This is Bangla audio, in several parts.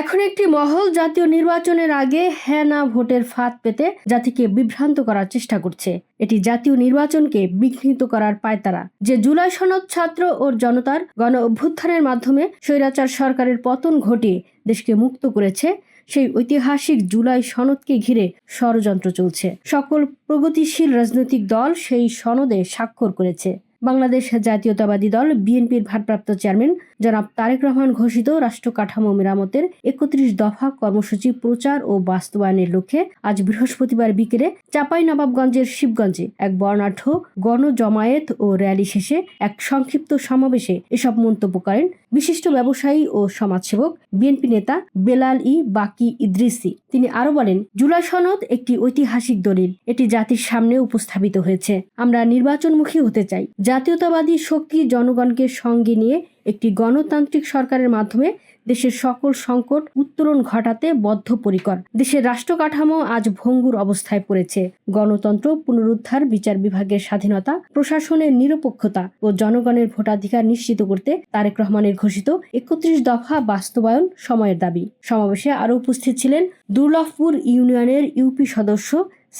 এখন একটি মহল জাতীয় নির্বাচনের আগে হ্যাঁ না ভোটের ফাঁদ পেতে জাতিকে বিভ্রান্ত করার চেষ্টা করছে। এটি জাতীয় নির্বাচনকে বিঘ্নিত করার পায়তারা। যে জুলাই সনদ ছাত্র ও জনতার গণ অভ্যুত্থানের মাধ্যমে স্বৈরাচার সরকারের পতন ঘটিয়ে দেশকে মুক্ত করেছে, সেই ঐতিহাসিক জুলাই সনদকে ঘিরে ষড়যন্ত্র চলছে। সকল প্রগতিশীল রাজনৈতিক দল সেই সনদে স্বাক্ষর করেছে। বাংলাদেশ জাতীয়তাবাদী দল বিএনপির ভারপ্রাপ্ত চেয়ারম্যান জনাব তারেক রহমান ঘোষিত রাষ্ট্র কাঠামো মেরামতের একত্রিশ দফা কর্মসূচি প্রচার ও বাস্তবায়নের লক্ষ্যে আজ বৃহস্পতিবার বিকেলে চাপাই নবাবগঞ্জের শিবগঞ্জে এক বর্ণাঢ্য গণজমায়েত ও র্যালি শেষে এক সংক্ষিপ্ত সমাবেশে এসব মন্তব্য করেন বিশিষ্ট ব্যবসায়ী ও সমাজসেবক, বিএনপি নেতা বেলাল ই বাকি ইদ্রিসি। তিনি আরও বলেন, জুলাই সনদ একটি ঐতিহাসিক দলিল। এটি জাতির সামনে উপস্থাপিত হয়েছে। আমরা নির্বাচনমুখী হতে চাই। জাতীয়তাবাদী শক্তি জনগণকে সঙ্গে নিয়ে একটি গণতান্ত্রিক সরকারের মাধ্যমে দেশের সকল সংকট উত্তরণ ঘটাতে বদ্ধপরিকর। দেশের রাষ্ট্র কাঠামো আজ ভঙ্গুর অবস্থায় পড়েছে। গণতন্ত্র, পুনরুদ্ধার, বিচার বিভাগের স্বাধীনতা, প্রশাসনের নিরপেক্ষতা ও জনগণের ভোটাধিকার নিশ্চিত করতে তারেক রহমানের ঘোষিত একত্রিশ দফা বাস্তবায়ন সময়ের দাবি। সমাবেশে আরও উপস্থিত ছিলেন দুর্লভপুর ইউনিয়নের ইউপি সদস্য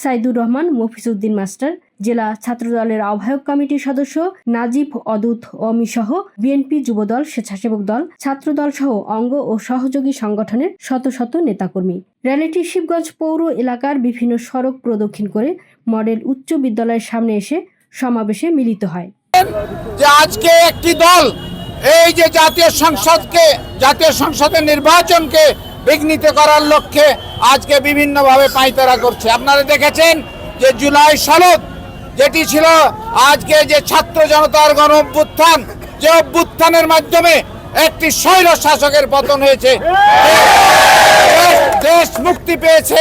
সাইদুর রহমান, মফিজউদ্দিন মাস্টার, জেলা ছাত্রদলের আহ্বায়ক কমিটির সদস্য নাজিব অদূত অমি সহ বিএনপি যুবদল, স্বেচ্ছাসেবক দল, ছাত্রদল সহ অঙ্গ ও সহযোগী সংগঠনের শত শত নেতাকর্মী। র্যালিটি শিবগঞ্জ পৌর এলাকার বিভিন্ন সড়ক প্রদক্ষিণ করে মডেল উচ্চ বিদ্যালয়ের সামনে এসে সমাবেশে মিলিত হয়। যে আজকে একটি দল, এই যে জাতীয় সংসদকে, জাতীয় সংসদের নির্বাচনকে বিঘ্নিত করার লক্ষ্যে আজকে বিভিন্নভাবে পাইতারা করছে। আপনারা দেখেছেন যে জুলাই সনদ যেটি ছিল আজকে যে ছাত্র জনতার গণ অভ্যুত্থান, যে অভ্যুত্থানের মাধ্যমে একটি স্বৈর শাসকের পতন হয়েছে। দেশ মুক্তি পেয়েছে,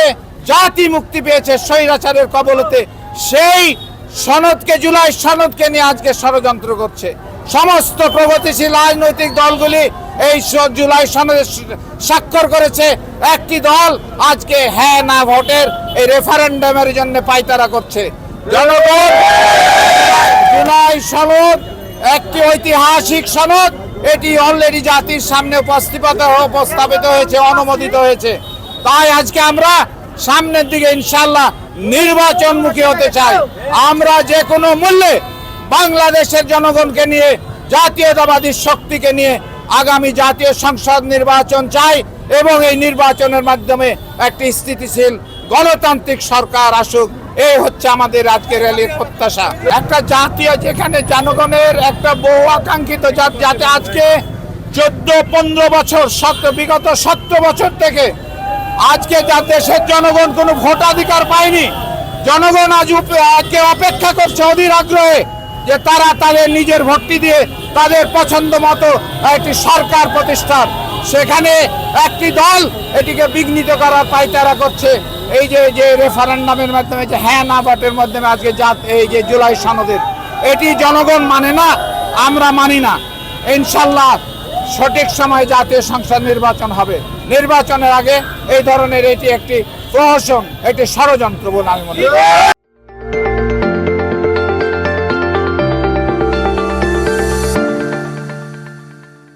জাতি মুক্তি পেয়েছে স্বৈরাচারের কবলতে। সেই সনদকে, জুলাই সনদকে নিয়ে আজকে ষড়যন্ত্র করছে। সমস্ত প্রগতিশীল রাজনৈতিক দলগুলি এই জুলাই সনদে স্বাক্ষর করেছে একটি দল। আজকে হ্যাঁ না ভোটের এই রেফারেন্ডামের জন্য পাইতারা করছে। জনগণ, জুলাই সনদ একটি ঐতিহাসিক সনদ। এটি অলরেডি জাতির সামনে উপস্থাপিত উপস্থাপিত হয়েছে, অনুমোদিত হয়েছে। তাই আজকে আমরা সামনের দিকে ইনশাল্লাহ নির্বাচনমুখী হতে চাই। আমরা যে কোনো মূল্যে বাংলাদেশের জনগণকে নিয়ে, জাতীয়তাবাদী শক্তিকে নিয়ে আগামী জাতীয় সংসদ নির্বাচন চাই এবং এই নির্বাচনের মাধ্যমে একটি স্থিতিশীল গণতান্ত্রিক সরকার আসুক। এই হচ্ছে আমাদের আজকের র্যালির প্রত্যাশা। একটা জাতীয় যেখানে জনগণের একটা বহু আকাঙ্ক্ষিত যাতে আজকে চোদ্দ, পনেরো বছর সত্য বিগত সত্তর বছর থেকে আজকে যা দেশের জনগণ কোনো ভোটাধিকার পায়নি, জনগণ আজ আজকে অপেক্ষা করছে অধীর আগ্রহে যে তারা তাদের নিজের ভোটটি দিয়ে তাদের পছন্দ মতো একটি সরকার প্রতিষ্ঠান। সেখানে একটি দল এটিকে বিঘ্নিত করার পাইতারা করছে। এই যে যে রেফারেন্ডামের মাধ্যমে, যে হ্যাঁ না ভোটের মাধ্যমে আজকে জাত, এই যে জুলাই সনদের, এটি জনগণ মানে না, আমরা মানি না। ইনশাল্লাহ সঠিক সময় জাতীয় সংসদ নির্বাচন হবে। নির্বাচনের আগে এই ধরনের এটি একটি প্রহসন এটি ষড়যন্ত্র বলে আমি মনে করি।